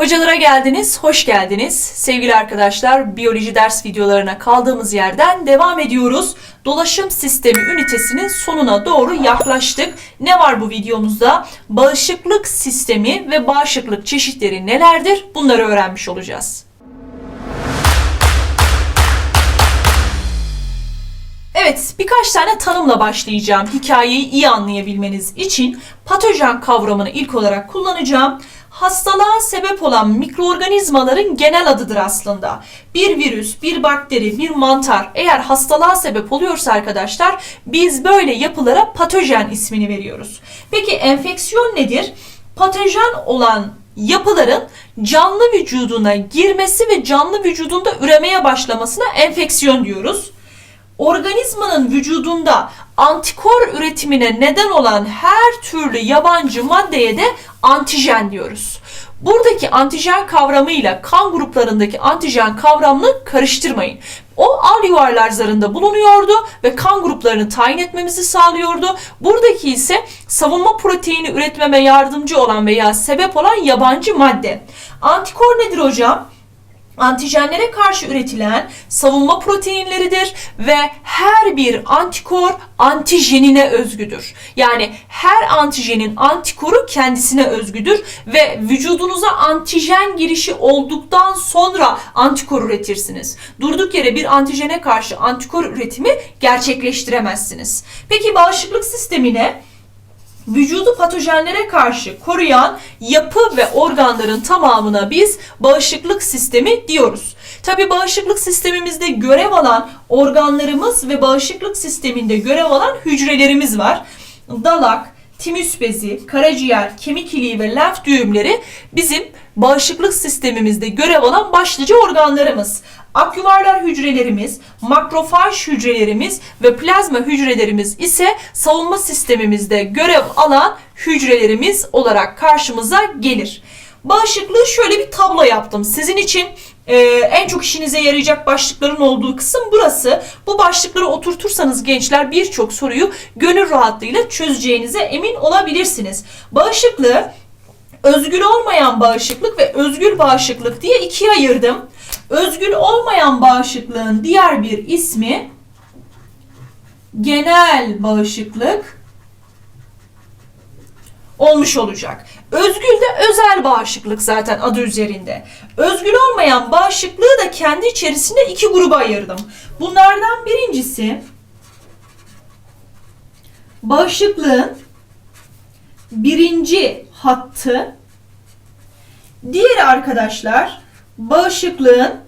Hocalara geldiniz, hoş geldiniz. Sevgili arkadaşlar, biyoloji ders videolarına kaldığımız yerden devam ediyoruz. Dolaşım sistemi ünitesinin sonuna doğru yaklaştık. Ne var bu videomuzda? Bağışıklık sistemi ve bağışıklık çeşitleri nelerdir? Bunları öğrenmiş olacağız. Evet, birkaç tane tanımla başlayacağım. Hikayeyi iyi anlayabilmeniz için patojen kavramını ilk olarak kullanacağım. Hastalığa sebep olan mikroorganizmaların genel adıdır aslında. Bir virüs, bir bakteri, bir mantar eğer hastalığa sebep oluyorsa arkadaşlar biz böyle yapılara patojen ismini veriyoruz. Peki enfeksiyon nedir? Patojen olan yapıların canlı vücuduna girmesi ve canlı vücudunda üremeye başlamasına enfeksiyon diyoruz organizmanın vücudunda antikor üretimine neden olan her türlü yabancı maddeye de antijen diyoruz. Buradaki antijen kavramıyla kan gruplarındaki antijen kavramını karıştırmayın. O al yuvarlar zarında bulunuyordu ve kan gruplarını tayin etmemizi sağlıyordu. Buradaki ise savunma proteini üretmeme yardımcı olan veya sebep olan yabancı madde. Antikor nedir hocam? Antijenlere karşı üretilen savunma proteinleridir ve her bir antikor antijenine özgüdür. Yani her antijenin antikoru kendisine özgüdür ve vücudunuza antijen girişi olduktan sonra antikor üretirsiniz. Durduk yere bir antijene karşı antikor üretimi gerçekleştiremezsiniz. Peki bağışıklık sistemine vücudu patojenlere karşı koruyan yapı ve organların tamamına biz bağışıklık sistemi diyoruz. Tabi bağışıklık sistemimizde görev alan organlarımız ve bağışıklık sisteminde görev alan hücrelerimiz var. Dalak, timüs bezi, karaciğer, kemik iliği ve lenf düğümleri bizim bağışıklık sistemimizde görev alan başlıca organlarımız. Akyuvarlar hücrelerimiz, makrofaj hücrelerimiz ve plazma hücrelerimiz ise savunma sistemimizde görev alan hücrelerimiz olarak karşımıza gelir. Bağışıklığı şöyle bir tablo yaptım. Sizin için e, en çok işinize yarayacak başlıkların olduğu kısım burası. Bu başlıkları oturtursanız gençler birçok soruyu gönül rahatlığıyla çözeceğinize emin olabilirsiniz. Bağışıklığı özgül olmayan bağışıklık ve özgül bağışıklık diye ikiye ayırdım. Özgül olmayan bağışıklığın diğer bir ismi genel bağışıklık olmuş olacak. Özgül de özel bağışıklık zaten adı üzerinde. Özgül olmayan bağışıklığı da kendi içerisinde iki gruba ayırdım. Bunlardan birincisi bağışıklığın birinci hattı. Diğeri arkadaşlar bağışıklığın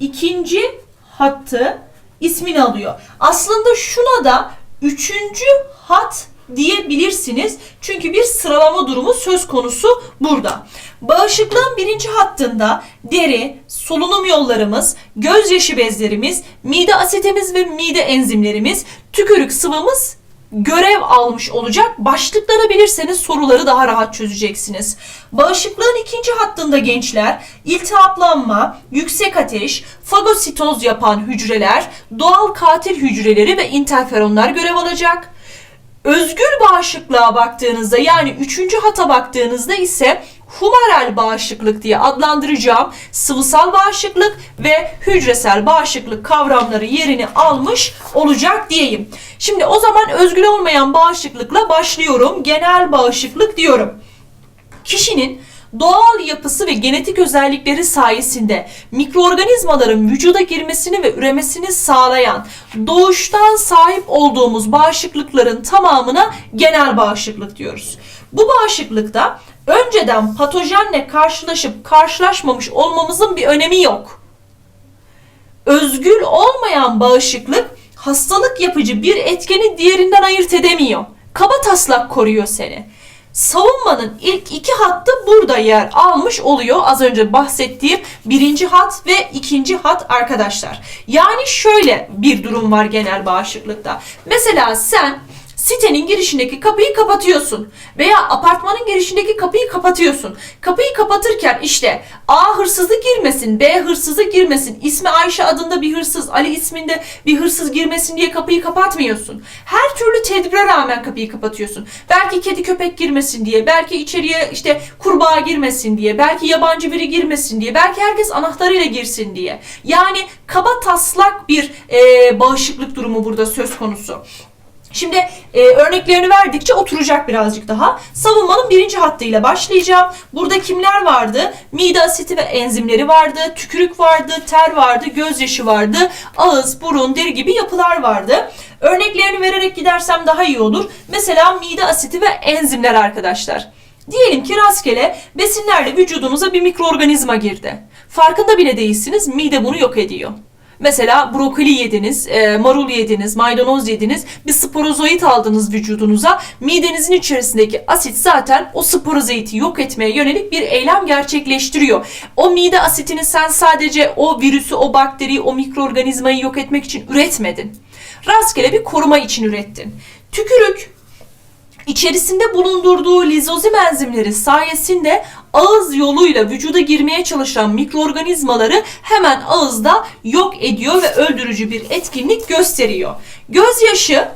ikinci hattı ismini alıyor. Aslında şuna da üçüncü hat diyebilirsiniz. Çünkü bir sıralama durumu söz konusu burada. Bağışıklığın birinci hattında deri, solunum yollarımız, gözyaşı bezlerimiz, mide asitemiz ve mide enzimlerimiz, tükürük sıvımız görev almış olacak. Başlıkları bilirseniz soruları daha rahat çözeceksiniz. Bağışıklığın ikinci hattında gençler iltihaplanma, yüksek ateş, fagositoz yapan hücreler, doğal katil hücreleri ve interferonlar görev alacak. Özgür bağışıklığa baktığınızda yani üçüncü hata baktığınızda ise humoral bağışıklık diye adlandıracağım sıvısal bağışıklık ve hücresel bağışıklık kavramları yerini almış olacak diyeyim. Şimdi o zaman özgül olmayan bağışıklıkla başlıyorum. Genel bağışıklık diyorum. Kişinin doğal yapısı ve genetik özellikleri sayesinde mikroorganizmaların vücuda girmesini ve üremesini sağlayan doğuştan sahip olduğumuz bağışıklıkların tamamına genel bağışıklık diyoruz. Bu bağışıklıkta önceden patojenle karşılaşıp karşılaşmamış olmamızın bir önemi yok. Özgül olmayan bağışıklık hastalık yapıcı bir etkeni diğerinden ayırt edemiyor. Kaba taslak koruyor seni savunmanın ilk iki hattı burada yer almış oluyor. Az önce bahsettiğim birinci hat ve ikinci hat arkadaşlar. Yani şöyle bir durum var genel bağışıklıkta. Mesela sen sitenin girişindeki kapıyı kapatıyorsun veya apartmanın girişindeki kapıyı kapatıyorsun. Kapıyı kapatırken işte A hırsızı girmesin, B hırsızı girmesin, ismi Ayşe adında bir hırsız, Ali isminde bir hırsız girmesin diye kapıyı kapatmıyorsun. Her türlü tedbire rağmen kapıyı kapatıyorsun. Belki kedi köpek girmesin diye, belki içeriye işte kurbağa girmesin diye, belki yabancı biri girmesin diye, belki herkes anahtarıyla girsin diye. Yani kaba taslak bir e, bağışıklık durumu burada söz konusu. Şimdi e, örneklerini verdikçe oturacak birazcık daha. Savunmanın birinci hattıyla başlayacağım. Burada kimler vardı? Mide asiti ve enzimleri vardı, tükürük vardı, ter vardı, gözyaşı vardı, ağız, burun, deri gibi yapılar vardı. Örneklerini vererek gidersem daha iyi olur. Mesela mide asiti ve enzimler arkadaşlar. Diyelim ki rastgele besinlerle vücudunuza bir mikroorganizma girdi. Farkında bile değilsiniz, mide bunu yok ediyor. Mesela brokoli yediniz, e, marul yediniz, maydanoz yediniz, bir sporozoit aldınız vücudunuza. Midenizin içerisindeki asit zaten o sporozoiti yok etmeye yönelik bir eylem gerçekleştiriyor. O mide asitini sen sadece o virüsü, o bakteriyi, o mikroorganizmayı yok etmek için üretmedin. Rastgele bir koruma için ürettin. Tükürük İçerisinde bulundurduğu lizozim enzimleri sayesinde ağız yoluyla vücuda girmeye çalışan mikroorganizmaları hemen ağızda yok ediyor ve öldürücü bir etkinlik gösteriyor. Gözyaşı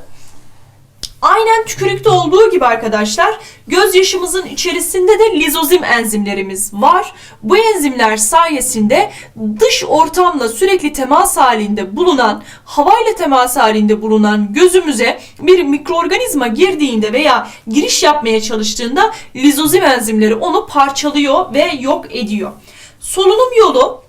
Aynen tükürükte olduğu gibi arkadaşlar gözyaşımızın içerisinde de lizozim enzimlerimiz var. Bu enzimler sayesinde dış ortamla sürekli temas halinde bulunan, havayla temas halinde bulunan gözümüze bir mikroorganizma girdiğinde veya giriş yapmaya çalıştığında lizozim enzimleri onu parçalıyor ve yok ediyor. Solunum yolu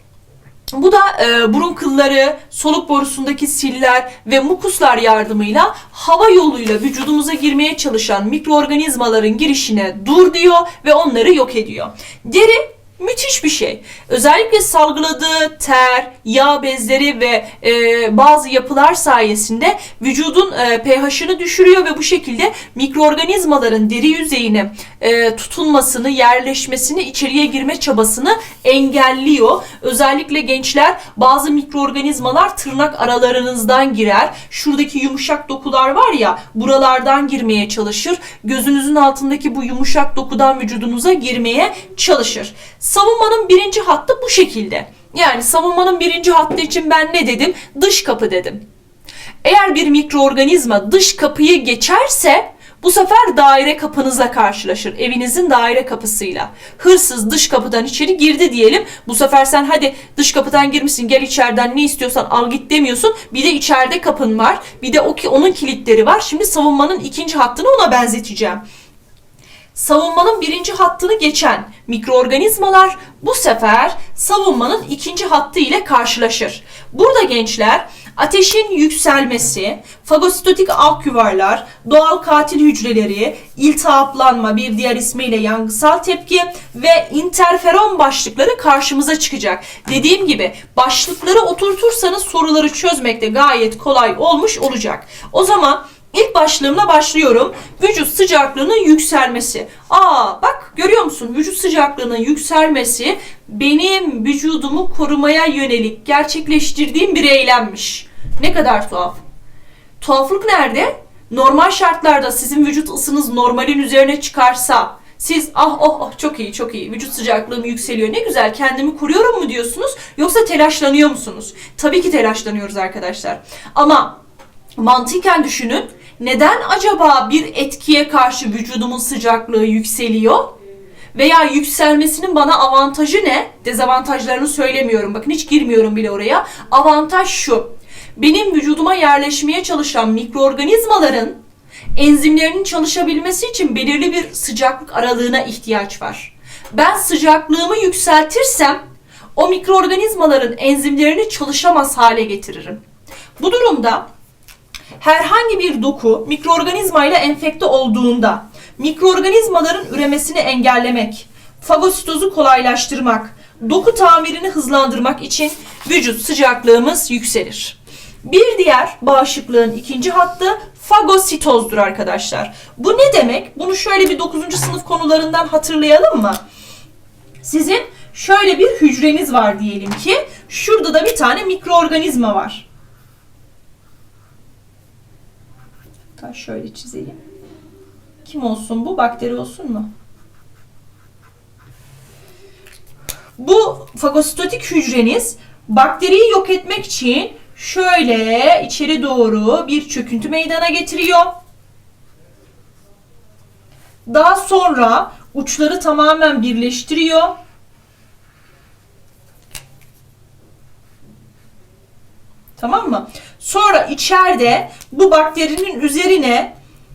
bu da e, burun kılları, soluk borusundaki siller ve mukuslar yardımıyla hava yoluyla vücudumuza girmeye çalışan mikroorganizmaların girişine dur diyor ve onları yok ediyor. Deri müthiş bir şey. Özellikle salgıladığı ter, yağ bezleri ve e, bazı yapılar sayesinde vücudun e, pH'ını düşürüyor ve bu şekilde mikroorganizmaların deri yüzeyine e, tutunmasını, yerleşmesini, içeriye girme çabasını engelliyor. Özellikle gençler bazı mikroorganizmalar tırnak aralarınızdan girer. Şuradaki yumuşak dokular var ya buralardan girmeye çalışır. Gözünüzün altındaki bu yumuşak dokudan vücudunuza girmeye çalışır. Savunmanın birinci hattı bu şekilde. Yani savunmanın birinci hattı için ben ne dedim? Dış kapı dedim. Eğer bir mikroorganizma dış kapıyı geçerse bu sefer daire kapınızla karşılaşır. Evinizin daire kapısıyla. Hırsız dış kapıdan içeri girdi diyelim. Bu sefer sen hadi dış kapıdan girmişsin gel içeriden ne istiyorsan al git demiyorsun. Bir de içeride kapın var. Bir de o ki onun kilitleri var. Şimdi savunmanın ikinci hattını ona benzeteceğim savunmanın birinci hattını geçen mikroorganizmalar bu sefer savunmanın ikinci hattı ile karşılaşır. Burada gençler ateşin yükselmesi, fagositotik alküvarlar, doğal katil hücreleri, iltihaplanma bir diğer ismiyle yangısal tepki ve interferon başlıkları karşımıza çıkacak. Dediğim gibi başlıkları oturtursanız soruları çözmekte gayet kolay olmuş olacak. O zaman İlk başlığımla başlıyorum. Vücut sıcaklığının yükselmesi. Aa bak görüyor musun? Vücut sıcaklığının yükselmesi benim vücudumu korumaya yönelik gerçekleştirdiğim bir eylemmiş. Ne kadar tuhaf. Tuhaflık nerede? Normal şartlarda sizin vücut ısınız normalin üzerine çıkarsa siz ah oh oh çok iyi çok iyi vücut sıcaklığım yükseliyor ne güzel kendimi kuruyorum mu diyorsunuz yoksa telaşlanıyor musunuz? Tabii ki telaşlanıyoruz arkadaşlar. Ama mantıken düşünün neden acaba bir etkiye karşı vücudumun sıcaklığı yükseliyor? Veya yükselmesinin bana avantajı ne? Dezavantajlarını söylemiyorum. Bakın hiç girmiyorum bile oraya. Avantaj şu. Benim vücuduma yerleşmeye çalışan mikroorganizmaların enzimlerinin çalışabilmesi için belirli bir sıcaklık aralığına ihtiyaç var. Ben sıcaklığımı yükseltirsem o mikroorganizmaların enzimlerini çalışamaz hale getiririm. Bu durumda herhangi bir doku mikroorganizma ile enfekte olduğunda mikroorganizmaların üremesini engellemek, fagositozu kolaylaştırmak, doku tamirini hızlandırmak için vücut sıcaklığımız yükselir. Bir diğer bağışıklığın ikinci hattı fagositozdur arkadaşlar. Bu ne demek? Bunu şöyle bir 9. sınıf konularından hatırlayalım mı? Sizin şöyle bir hücreniz var diyelim ki. Şurada da bir tane mikroorganizma var. Hatta şöyle çizeyim. Kim olsun bu? Bakteri olsun mu? Bu fagositotik hücreniz bakteriyi yok etmek için şöyle içeri doğru bir çöküntü meydana getiriyor. Daha sonra uçları tamamen birleştiriyor. Tamam mı? Sonra içeride bu bakterinin üzerine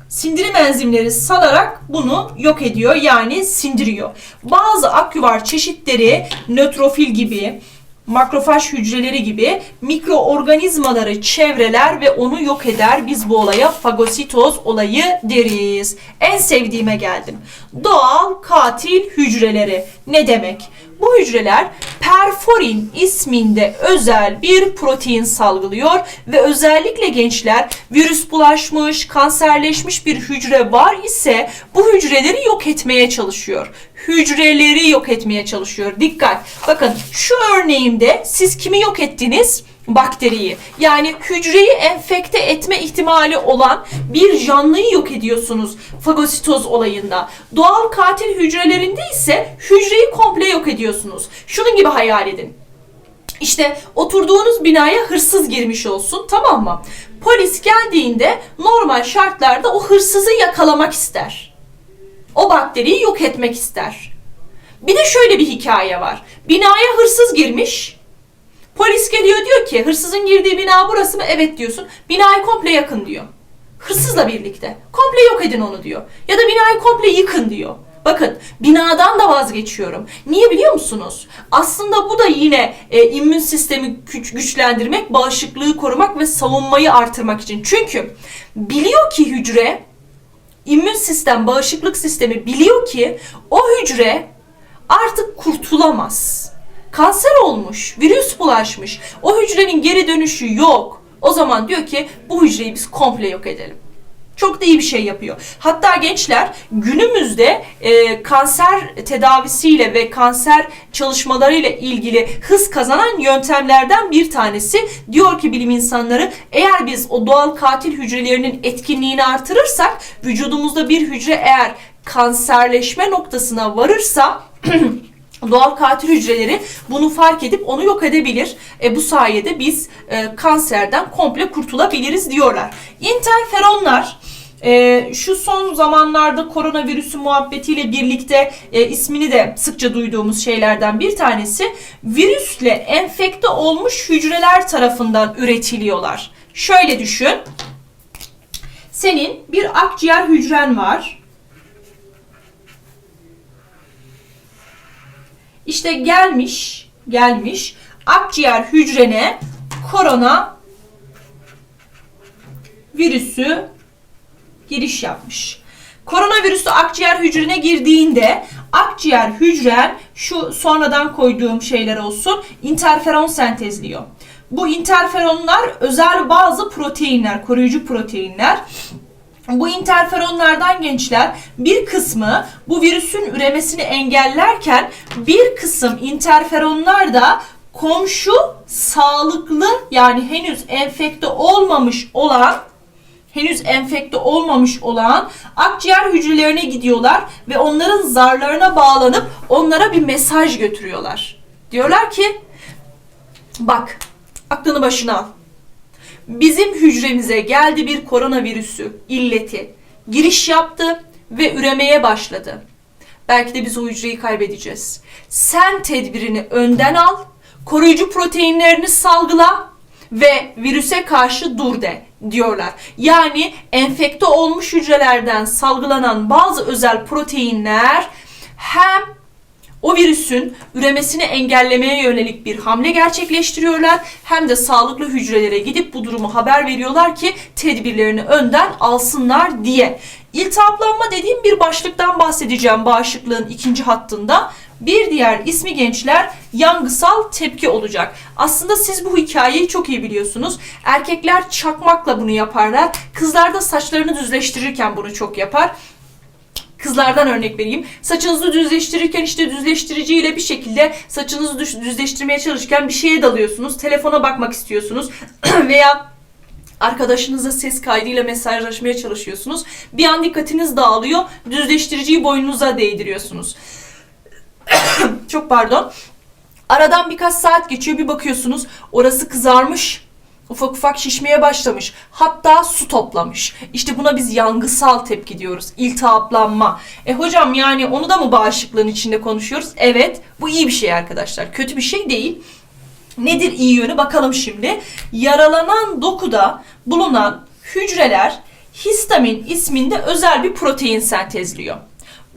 sindirim enzimleri salarak bunu yok ediyor yani sindiriyor. Bazı aküvar çeşitleri nötrofil gibi, makrofaj hücreleri gibi mikroorganizmaları çevreler ve onu yok eder. Biz bu olaya fagositoz olayı deriz. En sevdiğime geldim. Doğal katil hücreleri ne demek? Bu hücreler perforin isminde özel bir protein salgılıyor ve özellikle gençler virüs bulaşmış, kanserleşmiş bir hücre var ise bu hücreleri yok etmeye çalışıyor. Hücreleri yok etmeye çalışıyor. Dikkat. Bakın şu örneğimde siz kimi yok ettiniz? Bakteriyi yani hücreyi enfekte etme ihtimali olan bir canlıyı yok ediyorsunuz fagositoz olayında. Doğal katil hücrelerinde ise hücreyi komple yok ediyorsunuz. Şunun gibi hayal edin. İşte oturduğunuz binaya hırsız girmiş olsun tamam mı? Polis geldiğinde normal şartlarda o hırsızı yakalamak ister. O bakteriyi yok etmek ister. Bir de şöyle bir hikaye var. Binaya hırsız girmiş. Polis geliyor diyor ki hırsızın girdiği bina burası mı? Evet diyorsun. Binayı komple yakın diyor. Hırsızla birlikte. Komple yok edin onu diyor. Ya da binayı komple yıkın diyor. Bakın binadan da vazgeçiyorum. Niye biliyor musunuz? Aslında bu da yine e, immün sistemi güç, güçlendirmek, bağışıklığı korumak ve savunmayı artırmak için. Çünkü biliyor ki hücre, immün sistem, bağışıklık sistemi biliyor ki o hücre artık kurtulamaz. Kanser olmuş, virüs bulaşmış. O hücrenin geri dönüşü yok. O zaman diyor ki bu hücreyi biz komple yok edelim. Çok da iyi bir şey yapıyor. Hatta gençler günümüzde e, kanser tedavisiyle ve kanser çalışmalarıyla ilgili hız kazanan yöntemlerden bir tanesi. Diyor ki bilim insanları eğer biz o doğal katil hücrelerinin etkinliğini artırırsak vücudumuzda bir hücre eğer kanserleşme noktasına varırsa Doğal katil hücreleri bunu fark edip onu yok edebilir. E, bu sayede biz e, kanserden komple kurtulabiliriz diyorlar. Interferonlar e, şu son zamanlarda koronavirüsü muhabbetiyle birlikte e, ismini de sıkça duyduğumuz şeylerden bir tanesi virüsle enfekte olmuş hücreler tarafından üretiliyorlar. Şöyle düşün. Senin bir akciğer hücren var. İşte gelmiş, gelmiş akciğer hücrene korona virüsü giriş yapmış. Koronavirüsü akciğer hücrene girdiğinde akciğer hücren şu sonradan koyduğum şeyler olsun interferon sentezliyor. Bu interferonlar özel bazı proteinler, koruyucu proteinler. Bu interferonlardan gençler bir kısmı bu virüsün üremesini engellerken bir kısım interferonlar da komşu sağlıklı yani henüz enfekte olmamış olan henüz enfekte olmamış olan akciğer hücrelerine gidiyorlar ve onların zarlarına bağlanıp onlara bir mesaj götürüyorlar. Diyorlar ki bak aklını başına al. Bizim hücremize geldi bir koronavirüsü illeti. Giriş yaptı ve üremeye başladı. Belki de biz o hücreyi kaybedeceğiz. Sen tedbirini önden al, koruyucu proteinlerini salgıla ve virüse karşı dur de diyorlar. Yani enfekte olmuş hücrelerden salgılanan bazı özel proteinler hem o virüsün üremesini engellemeye yönelik bir hamle gerçekleştiriyorlar. Hem de sağlıklı hücrelere gidip bu durumu haber veriyorlar ki tedbirlerini önden alsınlar diye. İltihaplanma dediğim bir başlıktan bahsedeceğim bağışıklığın ikinci hattında. Bir diğer ismi gençler yangısal tepki olacak. Aslında siz bu hikayeyi çok iyi biliyorsunuz. Erkekler çakmakla bunu yaparlar. Kızlar da saçlarını düzleştirirken bunu çok yapar. Kızlardan örnek vereyim. Saçınızı düzleştirirken işte düzleştiriciyle bir şekilde saçınızı düz- düzleştirmeye çalışırken bir şeye dalıyorsunuz. Telefona bakmak istiyorsunuz veya Arkadaşınızla ses kaydıyla mesajlaşmaya çalışıyorsunuz. Bir an dikkatiniz dağılıyor. Düzleştiriciyi boynunuza değdiriyorsunuz. Çok pardon. Aradan birkaç saat geçiyor bir bakıyorsunuz orası kızarmış. Ufak ufak şişmeye başlamış. Hatta su toplamış. İşte buna biz yangısal tepki diyoruz. İltihaplanma. E hocam yani onu da mı bağışıklığın içinde konuşuyoruz? Evet. Bu iyi bir şey arkadaşlar. Kötü bir şey değil. Nedir iyi yönü bakalım şimdi. Yaralanan dokuda bulunan hücreler histamin isminde özel bir protein sentezliyor.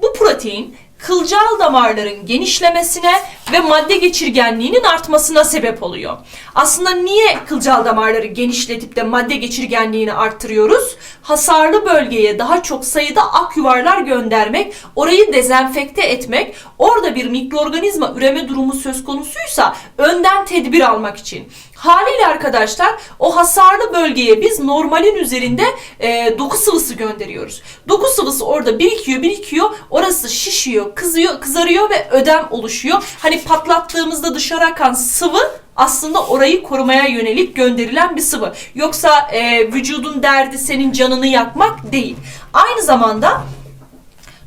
Bu protein kılcal damarların genişlemesine ve madde geçirgenliğinin artmasına sebep oluyor. Aslında niye kılcal damarları genişletip de madde geçirgenliğini arttırıyoruz? Hasarlı bölgeye daha çok sayıda ak yuvarlar göndermek, orayı dezenfekte etmek, orada bir mikroorganizma üreme durumu söz konusuysa önden tedbir almak için. Haliyle arkadaşlar o hasarlı bölgeye biz normalin üzerinde e, doku sıvısı gönderiyoruz. Doku sıvısı orada birikiyor birikiyor orası şişiyor kızıyor kızarıyor ve ödem oluşuyor. Hani patlattığımızda dışarı akan sıvı aslında orayı korumaya yönelik gönderilen bir sıvı. Yoksa e, vücudun derdi senin canını yakmak değil. Aynı zamanda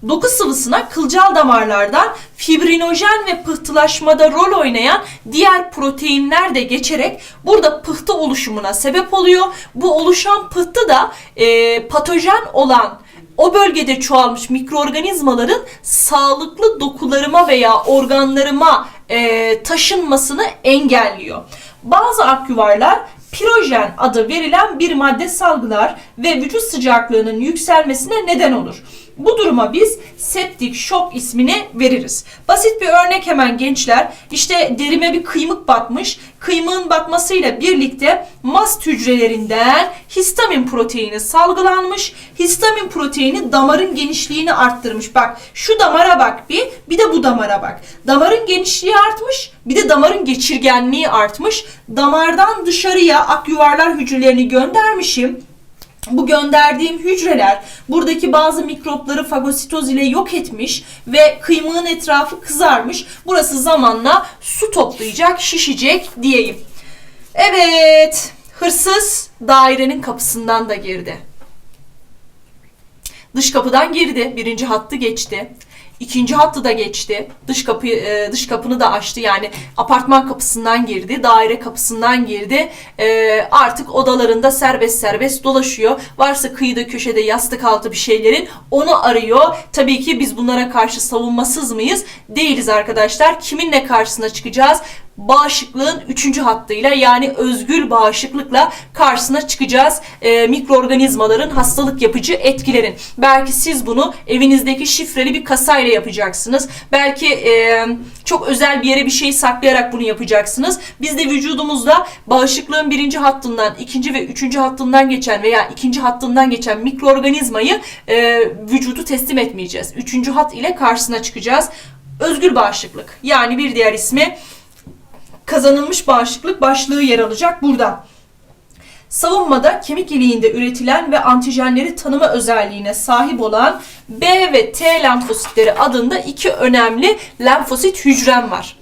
doku sıvısına kılcal damarlardan fibrinojen ve pıhtılaşmada rol oynayan diğer proteinler de geçerek burada pıhtı oluşumuna sebep oluyor. Bu oluşan pıhtı da e, patojen olan o bölgede çoğalmış mikroorganizmaların sağlıklı dokularıma veya organlarıma e, taşınmasını engelliyor. Bazı aküvarlar pirojen adı verilen bir madde salgılar ve vücut sıcaklığının yükselmesine neden olur. Bu duruma biz septik şok ismini veririz. Basit bir örnek hemen gençler. İşte derime bir kıymık batmış. Kıymığın batmasıyla birlikte mast hücrelerinden histamin proteini salgılanmış. Histamin proteini damarın genişliğini arttırmış. Bak şu damara bak bir, bir de bu damara bak. Damarın genişliği artmış, bir de damarın geçirgenliği artmış. Damardan dışarıya ak yuvarlar hücrelerini göndermişim bu gönderdiğim hücreler buradaki bazı mikropları fagositoz ile yok etmiş ve kıymığın etrafı kızarmış. Burası zamanla su toplayacak, şişecek diyeyim. Evet, hırsız dairenin kapısından da girdi. Dış kapıdan girdi, birinci hattı geçti. İkinci hattı da geçti. Dış kapı e, dış kapını da açtı. Yani apartman kapısından girdi, daire kapısından girdi. E, artık odalarında serbest serbest dolaşıyor. Varsa kıyıda köşede yastık altı bir şeylerin onu arıyor. Tabii ki biz bunlara karşı savunmasız mıyız? Değiliz arkadaşlar. Kiminle karşısına çıkacağız? Bağışıklığın üçüncü hattıyla yani özgül bağışıklıkla karşısına çıkacağız e, mikroorganizmaların hastalık yapıcı etkilerin. Belki siz bunu evinizdeki şifreli bir kasayla yapacaksınız. Belki e, çok özel bir yere bir şey saklayarak bunu yapacaksınız. Biz de vücudumuzda bağışıklığın birinci hattından, ikinci ve üçüncü hattından geçen veya ikinci hattından geçen mikroorganizmayı e, vücudu teslim etmeyeceğiz. Üçüncü hat ile karşısına çıkacağız. Özgür bağışıklık yani bir diğer ismi kazanılmış bağışıklık başlığı yer alacak burada. Savunmada kemik iliğinde üretilen ve antijenleri tanıma özelliğine sahip olan B ve T lenfositleri adında iki önemli lenfosit hücrem var.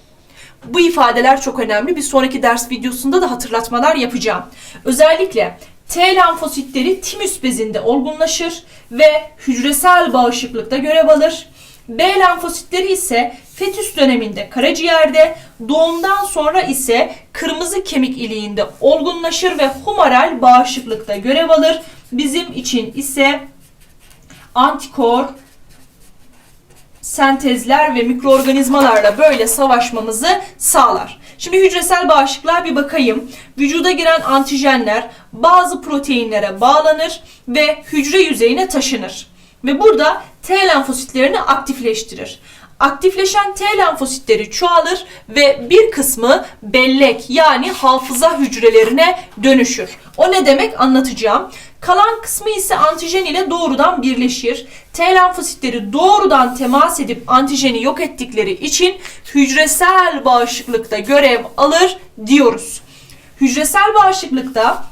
Bu ifadeler çok önemli. Bir sonraki ders videosunda da hatırlatmalar yapacağım. Özellikle T lenfositleri timüs bezinde olgunlaşır ve hücresel bağışıklıkta görev alır. B lenfositleri ise fetüs döneminde karaciğerde, doğumdan sonra ise kırmızı kemik iliğinde olgunlaşır ve humoral bağışıklıkta görev alır. Bizim için ise antikor sentezler ve mikroorganizmalarla böyle savaşmamızı sağlar. Şimdi hücresel bağışıklığa bir bakayım. Vücuda giren antijenler bazı proteinlere bağlanır ve hücre yüzeyine taşınır. Ve burada T lenfositlerini aktifleştirir. Aktifleşen T lenfositleri çoğalır ve bir kısmı bellek yani hafıza hücrelerine dönüşür. O ne demek anlatacağım. Kalan kısmı ise antijen ile doğrudan birleşir. T lenfositleri doğrudan temas edip antijeni yok ettikleri için hücresel bağışıklıkta görev alır diyoruz. Hücresel bağışıklıkta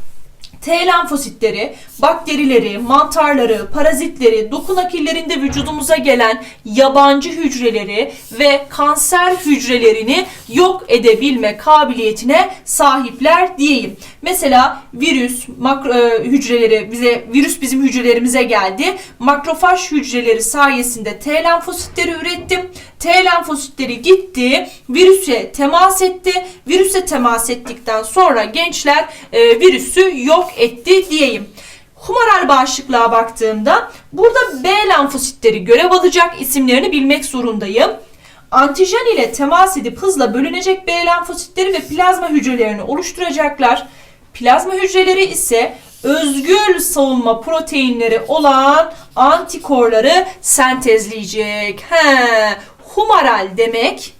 T lenfositleri bakterileri, mantarları, parazitleri, doku nakillerinde vücudumuza gelen yabancı hücreleri ve kanser hücrelerini yok edebilme kabiliyetine sahipler diyeyim. Mesela virüs, makro, e, hücreleri bize virüs bizim hücrelerimize geldi. Makrofaj hücreleri sayesinde T lenfositleri ürettim. T lenfositleri gitti, virüse temas etti. Virüse temas ettikten sonra gençler e, virüsü yok etti diyeyim. Humoral bağışıklığa baktığımda burada B lenfositleri görev alacak isimlerini bilmek zorundayım. Antijen ile temas edip hızla bölünecek B lenfositleri ve plazma hücrelerini oluşturacaklar. Plazma hücreleri ise özgül savunma proteinleri olan antikorları sentezleyecek. He, humoral demek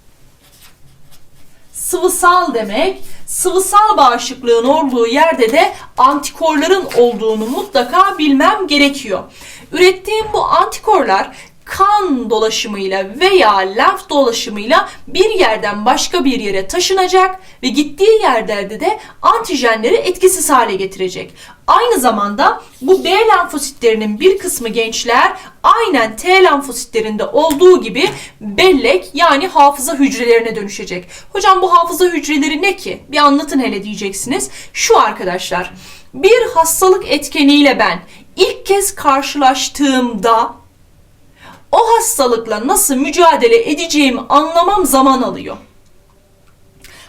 sıvısal demek. Sıvısal bağışıklığın olduğu yerde de antikorların olduğunu mutlaka bilmem gerekiyor. Ürettiğim bu antikorlar kan dolaşımıyla veya lenf dolaşımıyla bir yerden başka bir yere taşınacak ve gittiği yerlerde de antijenleri etkisiz hale getirecek. Aynı zamanda bu B lenfositlerinin bir kısmı gençler aynen T lenfositlerinde olduğu gibi bellek yani hafıza hücrelerine dönüşecek. Hocam bu hafıza hücreleri ne ki? Bir anlatın hele diyeceksiniz. Şu arkadaşlar bir hastalık etkeniyle ben ilk kez karşılaştığımda o hastalıkla nasıl mücadele edeceğimi anlamam zaman alıyor.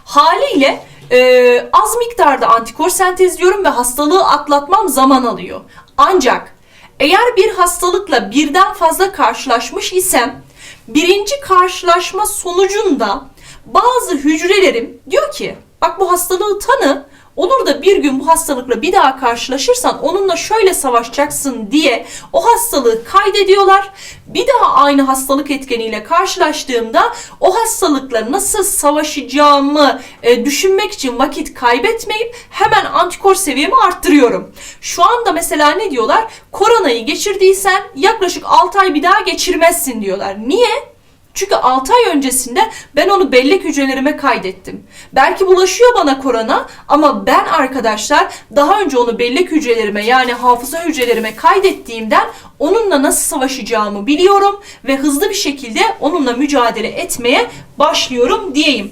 Haliyle e, az miktarda antikor sentezliyorum ve hastalığı atlatmam zaman alıyor. Ancak eğer bir hastalıkla birden fazla karşılaşmış isem birinci karşılaşma sonucunda bazı hücrelerim diyor ki bak bu hastalığı tanı Olur da bir gün bu hastalıkla bir daha karşılaşırsan onunla şöyle savaşacaksın diye o hastalığı kaydediyorlar. Bir daha aynı hastalık etkeniyle karşılaştığımda o hastalıkla nasıl savaşacağımı e, düşünmek için vakit kaybetmeyip hemen antikor seviyemi arttırıyorum. Şu anda mesela ne diyorlar? Koronayı geçirdiysen yaklaşık 6 ay bir daha geçirmezsin diyorlar. Niye? Çünkü 6 ay öncesinde ben onu bellek hücrelerime kaydettim. Belki bulaşıyor bana korona ama ben arkadaşlar daha önce onu bellek hücrelerime yani hafıza hücrelerime kaydettiğimden onunla nasıl savaşacağımı biliyorum ve hızlı bir şekilde onunla mücadele etmeye başlıyorum diyeyim.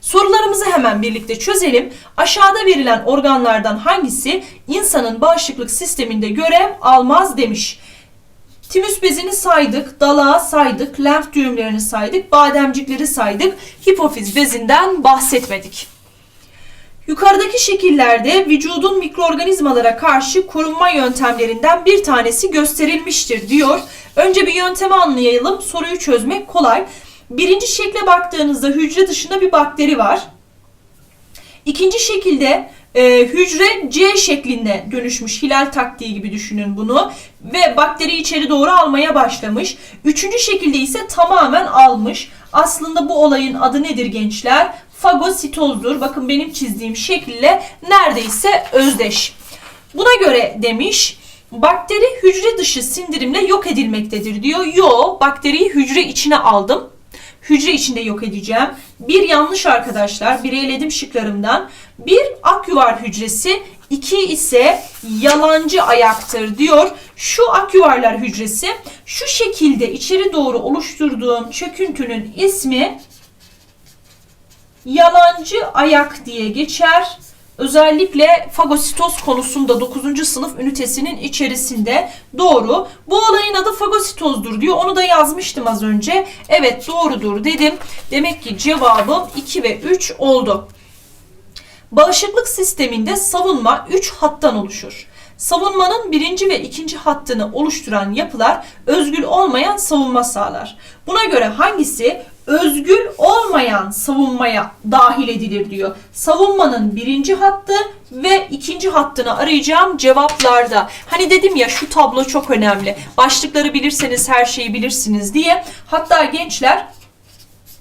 Sorularımızı hemen birlikte çözelim. Aşağıda verilen organlardan hangisi insanın bağışıklık sisteminde görev almaz demiş. Timüs bezini saydık, dalağı saydık, lenf düğümlerini saydık, bademcikleri saydık. Hipofiz bezinden bahsetmedik. Yukarıdaki şekillerde vücudun mikroorganizmalara karşı korunma yöntemlerinden bir tanesi gösterilmiştir diyor. Önce bir yöntemi anlayalım. Soruyu çözmek kolay. Birinci şekle baktığınızda hücre dışında bir bakteri var. İkinci şekilde e, hücre C şeklinde dönüşmüş. Hilal taktiği gibi düşünün bunu. Ve bakteri içeri doğru almaya başlamış. Üçüncü şekilde ise tamamen almış. Aslında bu olayın adı nedir gençler? Fagositozdur. Bakın benim çizdiğim şekille neredeyse özdeş. Buna göre demiş bakteri hücre dışı sindirimle yok edilmektedir diyor. Yo bakteriyi hücre içine aldım hücre içinde yok edeceğim. Bir yanlış arkadaşlar. Bir eledim şıklarımdan. Bir akyuvar hücresi, iki ise yalancı ayaktır diyor. Şu akyuvarlar hücresi şu şekilde içeri doğru oluşturduğum çöküntünün ismi yalancı ayak diye geçer. Özellikle fagositoz konusunda 9. sınıf ünitesinin içerisinde doğru. Bu olayın adı fagositozdur diyor. Onu da yazmıştım az önce. Evet doğrudur dedim. Demek ki cevabım 2 ve 3 oldu. Bağışıklık sisteminde savunma 3 hattan oluşur. Savunmanın birinci ve ikinci hattını oluşturan yapılar özgül olmayan savunma sağlar. Buna göre hangisi özgül olmayan savunmaya dahil edilir diyor. Savunmanın birinci hattı ve ikinci hattını arayacağım cevaplarda. Hani dedim ya şu tablo çok önemli. Başlıkları bilirseniz her şeyi bilirsiniz diye. Hatta gençler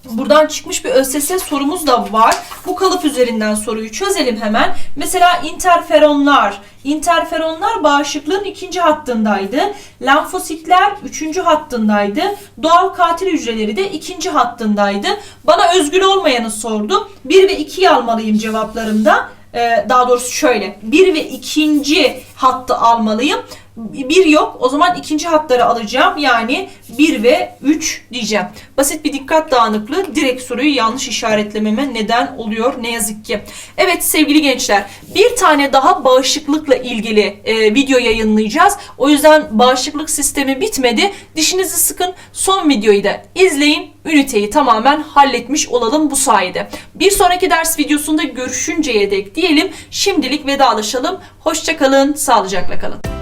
Buradan çıkmış bir ÖSS sorumuz da var. Bu kalıp üzerinden soruyu çözelim hemen. Mesela interferonlar. Interferonlar bağışıklığın ikinci hattındaydı. Lenfositler üçüncü hattındaydı. Doğal katil hücreleri de ikinci hattındaydı. Bana özgül olmayanı sordu. 1 ve 2'yi almalıyım cevaplarımda. Ee, daha doğrusu şöyle. Bir ve ikinci hattı almalıyım. Bir yok. O zaman ikinci hatları alacağım. Yani 1 ve 3 diyeceğim. Basit bir dikkat dağınıklığı direkt soruyu yanlış işaretlememe neden oluyor ne yazık ki. Evet sevgili gençler bir tane daha bağışıklıkla ilgili e, video yayınlayacağız. O yüzden bağışıklık sistemi bitmedi. Dişinizi sıkın. Son videoyu da izleyin. Üniteyi tamamen halletmiş olalım bu sayede. Bir sonraki ders videosunda görüşünceye dek diyelim. Şimdilik vedalaşalım. Hoşçakalın, sağlıcakla kalın.